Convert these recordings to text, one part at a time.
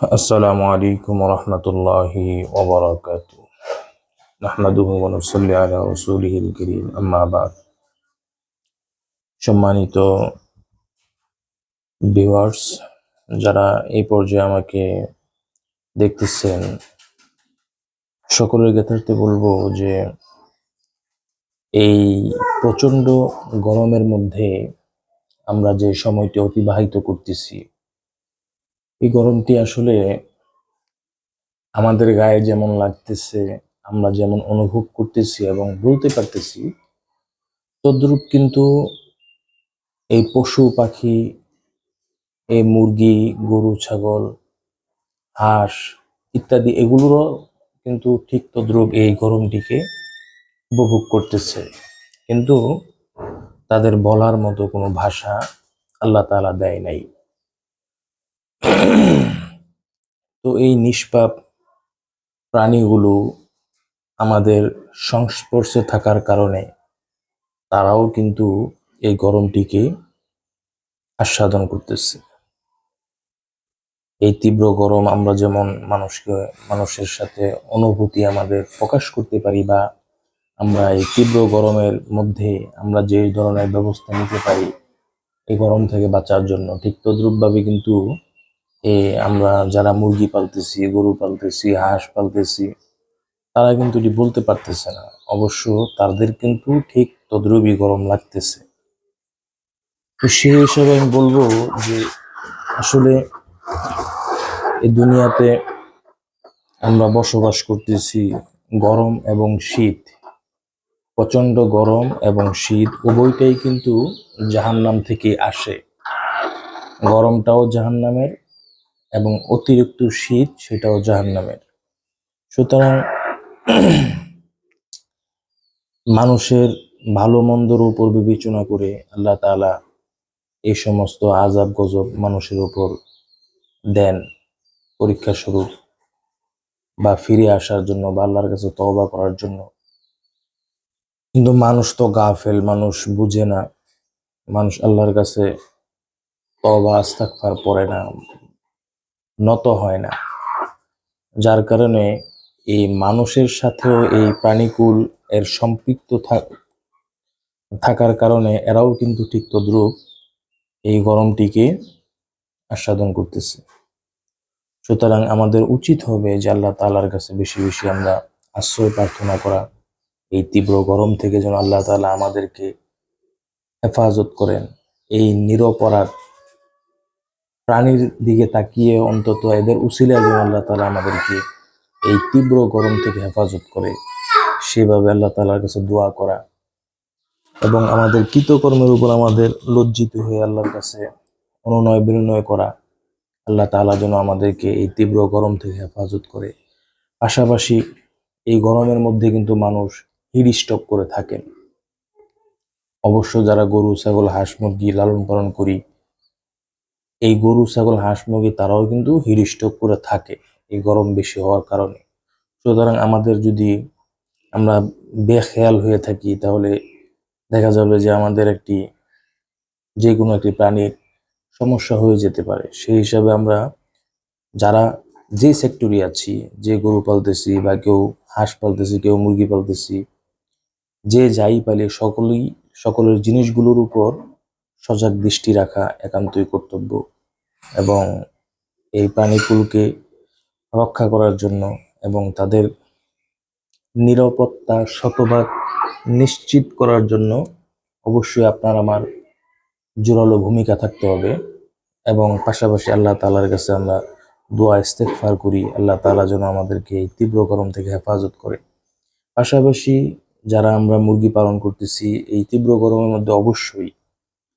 السلام عليكم ورحمة الله وبركاته نحمده ونصلي على رسوله الكريم أما بعد সম্মানিত ভিউয়ার্স যারা এই পর্যায়ে আমাকে দেখতেছেন সকলের যথার্থে বলবো যে এই প্রচন্ড গরমের মধ্যে আমরা যে সময়টি অতিবাহিত করতেছি এই গরমটি আসলে আমাদের গায়ে যেমন লাগতেছে, আমরা যেমন অনুভব করতেছি এবং বলতে পারতেছি, তদ্রূপ কিন্তু এই পশু পাখি, এই মুরগি, গরু, ছাগল, হাঁস ইত্যাদি এগুলোরও কিন্তু ঠিক তদ্রূপ এই গরমটিকে উপভোগ করতেছে। কিন্তু তাদের বলার মতো কোনো ভাষা আল্লাহ তাআলা দেয় নাই। তো এই নিষ্পাপ প্রাণীগুলো আমাদের সংস্পর্শে থাকার কারণে তারাও কিন্তু এই গরমটিকে আস্বাদন করতেছে। এই তীব্র গরম আমরা যেমন মানুষকে, মানুষের সাথে অনুভূতি আমাদের প্রকাশ করতে পারি বা আমরা এই তীব্র গরমের মধ্যে আমরা যে ধরনের ব্যবস্থা নিতে পারি, এই গরম থেকে বাঁচার জন্য ঠিক তদ্রুপভাবে কিন্তু আমরা যারা মুরগি পালতেছি, গরু পালতেছি, হাঁস পালতেছি, তারা কিন্তু এটি বলতে পারতেছে না। অবশ্য তাদের কিন্তু ঠিক তদ্রুপই গরম লাগতেছে। তো সেই হিসাবে আমি বলব যে আসলে এই দুনিয়াতে আমরা বসবাস করতেছি গরম এবং শীত প্রচণ্ড গরম এবং শীত উভয়টাই কিন্তু জাহান্নাম থেকে আসে। গরমটাও জাহান্নামের এবং অতিরিক্ত শীত সেটাও জাহান্নামের। সুতরাং মানুষের ভালো মন্দর উপর বিবেচনা করে আল্লাহ তাআলা এই সমস্ত আজাব গজব মানুষের উপর দেন পরীক্ষা স্বরূপ বা ফিরে আসার জন্য বা আল্লাহর কাছে তওবা করার জন্য। কিন্তু মানুষ তো গাফেল, মানুষ বুঝে না, মানুষ আল্লাহর কাছে তওবা, আস্তাগফার পড়ে না। নত হয় না। যার কারণে এই মানুষের সাথেও এই প্রাণীকুল এর সম্পৃক্ত থাক- থাকার কারণে এরাও কিন্তু ঠিক তদ্রুপ এই গরমটিকে আস্বাদন করতেছে। সুতরাং আমাদের উচিত হবে যে আল্লাহ তালার কাছে বেশি বেশি আমরা আশ্রয় প্রার্থনা করা, এই তীব্র গরম থেকে যেন আল্লাহ তালা আমাদেরকে হেফাজত করেন। এই নিরপরাধ প্রাণীর দিকে তাকিয়ে অন্তত এদের উসিলায় যেন আল্লাহ তালা আমাদেরকে এই তীব্র গরম থেকে হেফাজত করে। সেভাবে আল্লাহ তালার কাছে দোয়া করা এবং আমাদের কৃতকর্মের উপর আমাদের লজ্জিত হয়ে আল্লাহর কাছে অনুনয় বিনয় করা আল্লাহ তাআলা যেন আমাদেরকে এই তীব্র গরম থেকে হেফাজত করে। পাশাপাশি এই গরমের মধ্যে কিন্তু মানুষ হিট করে থাকেন। অবশ্য যারা গরু, ছাগল, হাঁস, মুরগি লালন পালন করি এই গরু, ছাগল, হাঁস, মুরগি তারাও কিন্তু স্ট্রোক করে থাকে এই গরম বেশি হওয়ার কারণে। সুতরাং আমাদের যদি আমরা বেখেয়াল হয়ে থাকি, তাহলে দেখা যাবে যে আমাদের একটি যে কোনো একটি প্রাণীর সমস্যা হয়ে যেতে পারে। সেই হিসাবে আমরা যারা যে সেক্টরে আছি, যে গরু পালতেছি বা কেউ হাঁস পালতেছি, কেউ মুরগি পালতেছি, যে যাই পালে সকলেই, সকলের জিনিসগুলোর উপর সজাগ দৃষ্টি রাখা একান্তই কর্তব্য এবং এই প্রাণীকুলকে রক্ষা করার জন্য এবং তাদের নিরাপত্তা শতভাগ নিশ্চিত করার জন্য অবশ্যই আপনার আমার জোরালো ভূমিকা থাকতে হবে এবং পাশাপাশি আল্লাহ তালার কাছে আমরা দোয়া ইস্তেগফার করি। আল্লাহ তাআলা যেন আমাদেরকে এই তীব্র গরম থেকে হেফাজত করে। পাশাপাশি যারা আমরা মুরগি পালন করতেছি, এই তীব্র গরমের মধ্যে অবশ্যই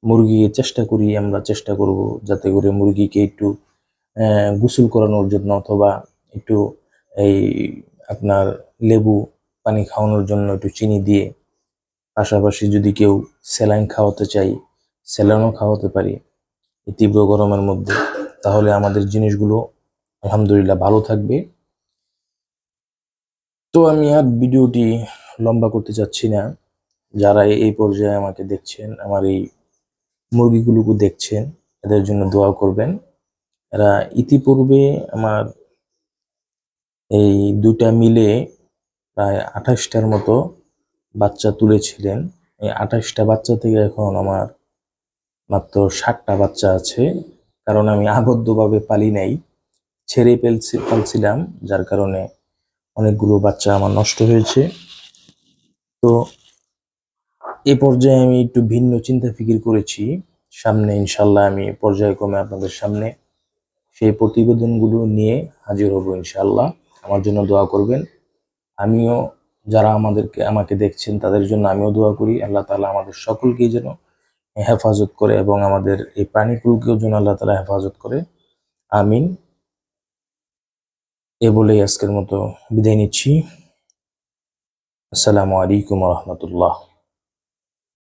মুরগি চেষ্টা করি আমরা চেষ্টা করব যাতে করে মুরগিকে একটু গোসল করানোর জন্য অথবা একটু এই আপনার লেবু পানি খাওয়ানোর জন্য একটু চিনি দিয়ে পাশাপাশি যদি কেউ স্যালাইন খাওয়াতে চাই, স্যালাইনও খাওয়াতে পারি এই তীব্র গরমের মধ্যে, তাহলে আমাদের জিনিসগুলো আলহামদুলিল্লাহ ভালো থাকবে। তো আমি আর ভিডিওটি লম্বা করতে চাচ্ছি না। যারা এই পর্যায়ে আমাকে দেখছেন, আমার এই মুরগিগুলোকে দেখছেন, এদের জন্য দোয়া করবেন। এরা ইতিপূর্বে আমার এই দুইটা মিলে প্রায় আঠাশটার মতো বাচ্চা তুলেছিলেন। এই আঠাশটা বাচ্চা থেকে এখন আমার মাত্র ষাটটা বাচ্চা আছে। কারণ আমি আবদ্ধভাবে পালি নাই, ছেড়ে পেলছি পালছিলাম যার কারণে অনেকগুলো বাচ্চা আমার নষ্ট হয়েছে। তো এ পর্যায়ে আমি একটু ভিন্ন চিন্তা ফিকির করেছি। সামনে ইনশাল্লাহ আমি পর্যায়ক্রমে আপনাদের সামনে সেই প্রতিবেদনগুলো নিয়ে হাজির হব ইনশাল্লাহ আমার জন্য দোয়া করবেন। আমিও যারা আমাদেরকে, আমাকে দেখছেন তাদের জন্য আমিও দোয়া করি। আল্লাহ তাআলা আমাদের সকলকেই যেন হেফাজত করে এবং আমাদের এই প্রাণীকুলকেও যেন আল্লাহ তাআলা হেফাজত করে। আমিন। এ বলেই আজকের মতো বিদায় নিচ্ছি। আসসালামু আলাইকুম রহমতুল্লাহ।